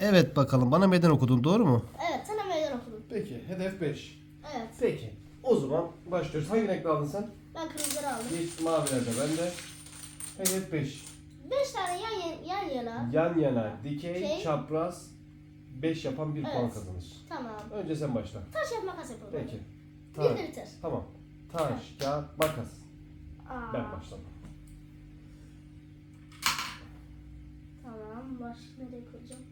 Evet bakalım bana meydan okudun doğru mu? Evet sana meydan okudum. Peki hedef 5. Evet. Peki o zaman başlıyoruz. Hangi renkli aldın sen? Ben kırmızıları aldım. Yeşil maviler de bende. Hedef 5. Beş tane yan yan, yan yana. Yan yana dikey, Okey. çapraz 5 yapan bir puan Evet. kazanır. Tamam. Önce sen başla. Taş yap makas yapalım. Peki. Bir Taş. de biter. Tamam. Taş, kağıt, makas. Aa, Ben başladım. Tamam. Baş nereye koyacağım?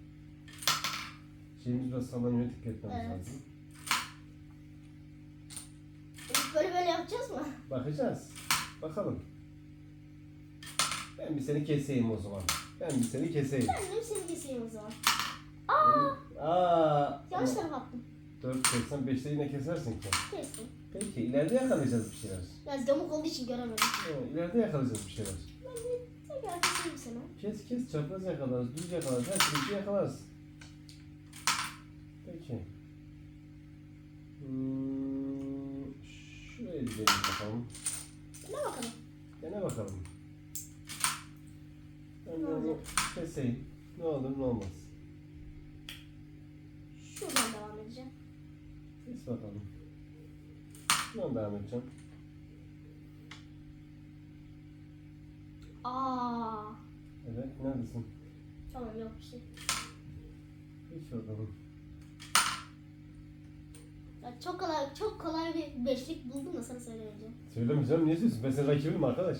Şeyimiz biraz sallanıyor dikkat etmemiz Evet. lazım. Böyle böyle yapacağız mı? Bakacağız. Bakalım. Ben bir seni keseyim o zaman. Ben bir seni keseyim. Ben de seni keseyim o zaman. Aa, Aa, yanlış tarafa attım. 4.85'te yine kesersin ki. Kestim. Peki ileride yakalayacağız bir şeyler. Biraz yamuk olduğu için göremedim. Evet, ileride yakalayacağız bir şeyler. Ben bir tekrar keseyim seni. Kes kes çapraz yakalarız, düz yakalarız, her türlü yakalarız. Peki. Hmm, şuraya gidelim bakalım. Ne bakalım. Dene bakalım. Ben Ne onu olacak? keseyim. Ne olur ne olmaz. Şuradan devam edeceğim. Kes bakalım. Şuradan devam edeceğim. Aa, Evet, neredesin? tamam yok bir şey. Geç bakalım. Çok kolay, çok kolay bir beşlik buldum da sana söyleyeceğim. Söylemeyeceğim, niye diyorsun? Ben senin rakibim arkadaş.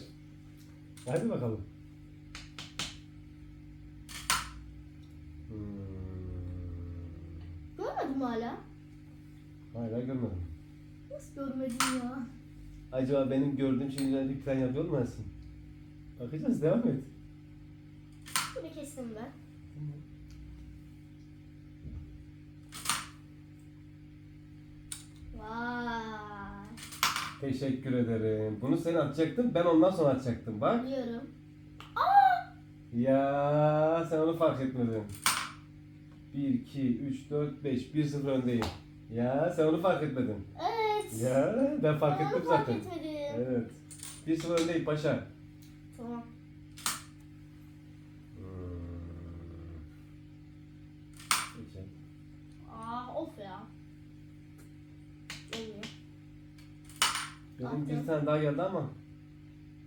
Hadi bakalım. Hmm. Görmedim hala. Hala görmedim. Nasıl görmedim ya? Acaba benim gördüğüm bir plan yapıyor mu Ersin? Bakacağız, devam et. Şöyle kestim ben. Vay. Teşekkür ederim. Bunu sen atacaktın, ben ondan sonra atacaktım. Bak. Biliyorum. Ya sen onu fark etmedin. 1, 2, 3, 4, 5. 1-0 öndeyim. Ya sen onu fark etmedin. Evet. Ya ben fark Ben onu ettim fark zaten. etmedim. Evet. 1-0 öndeyim paşa. Tamam. Benim bir tane daha geldi ama.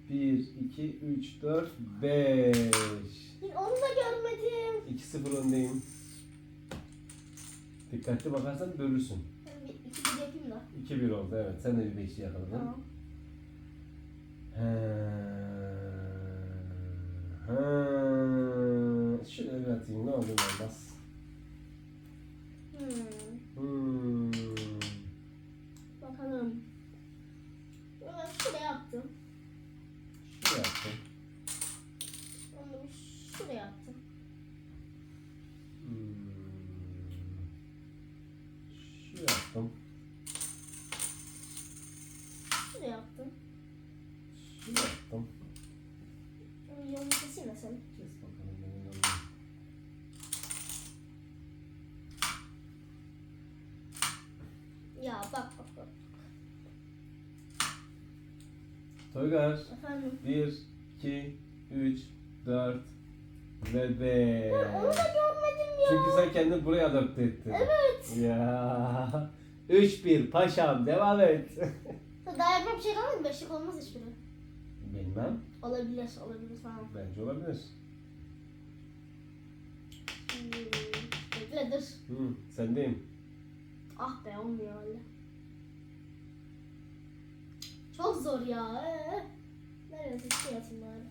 1, 2, 3, 4, 5. Onu da görmedim. 2-0 öndeyim. Dikkatli bakarsan görürsün. Bir iki bir yapayım da. 2-1 oldu evet. Sen de bir 5'li yakaladın. Tamam. He. He. Şöyle bir atayım ne olur olmaz. Attım. Hmm. Şuraya attım. Şuraya attım. Şuraya attım. Onu yolunu keseyim de sen. Kes bakalım benim yolum. Ya bak bak bak. Toygar. Efendim. 1, 2, 3, 4 ve 5. Ben onu da görmedim ya. Çünkü sen kendini buraya adapte ettin. Evet. Ya. 3-1 paşam devam et. Daha yapacak bir şey kalmadı. Beşlik olmaz hiçbiri. Bilmem. Olabilir, olabilir tamam. Bence olabilir. Hmm, Bekle dur. Hı, sendeyim. Ah be olmuyor öyle. Çok zor ya. Ee, nereye bir şey atayım bari.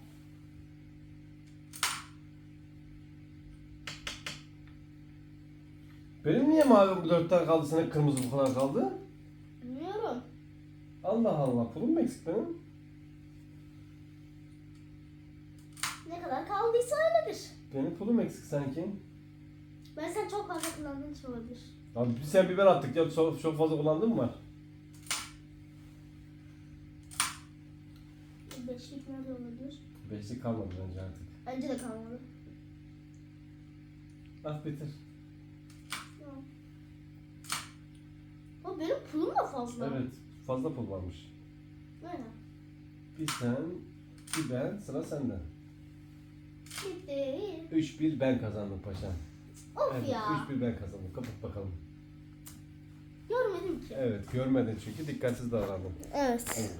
Benim niye mavi bu dört tane kaldı, senin kırmızı bu kadar kaldı? Bilmiyorum. Allah Allah, pulum mu eksik benim? Ne kadar kaldıysa öyledir. Benim pulum eksik sanki. Ben sen çok fazla kullandığın için olabilir. Abi biz sen biber attık ya, çok, çok fazla kullandın mı var? Beşlik nerede olabilir? Beşlik kalmadı bence artık. Bence de kalmadı. At bitir. Tamam. Benim pulum da fazla. Evet, fazla pul varmış. Nerede? Bir sen, bir ben, sıra sende. Bitti. 3-1 ben kazandım paşam. Of Evet, ya. 3-1 ben kazandım. Kapat bakalım. Görmedim ki. Evet görmedin çünkü dikkatsiz davrandın. Evet. Evet.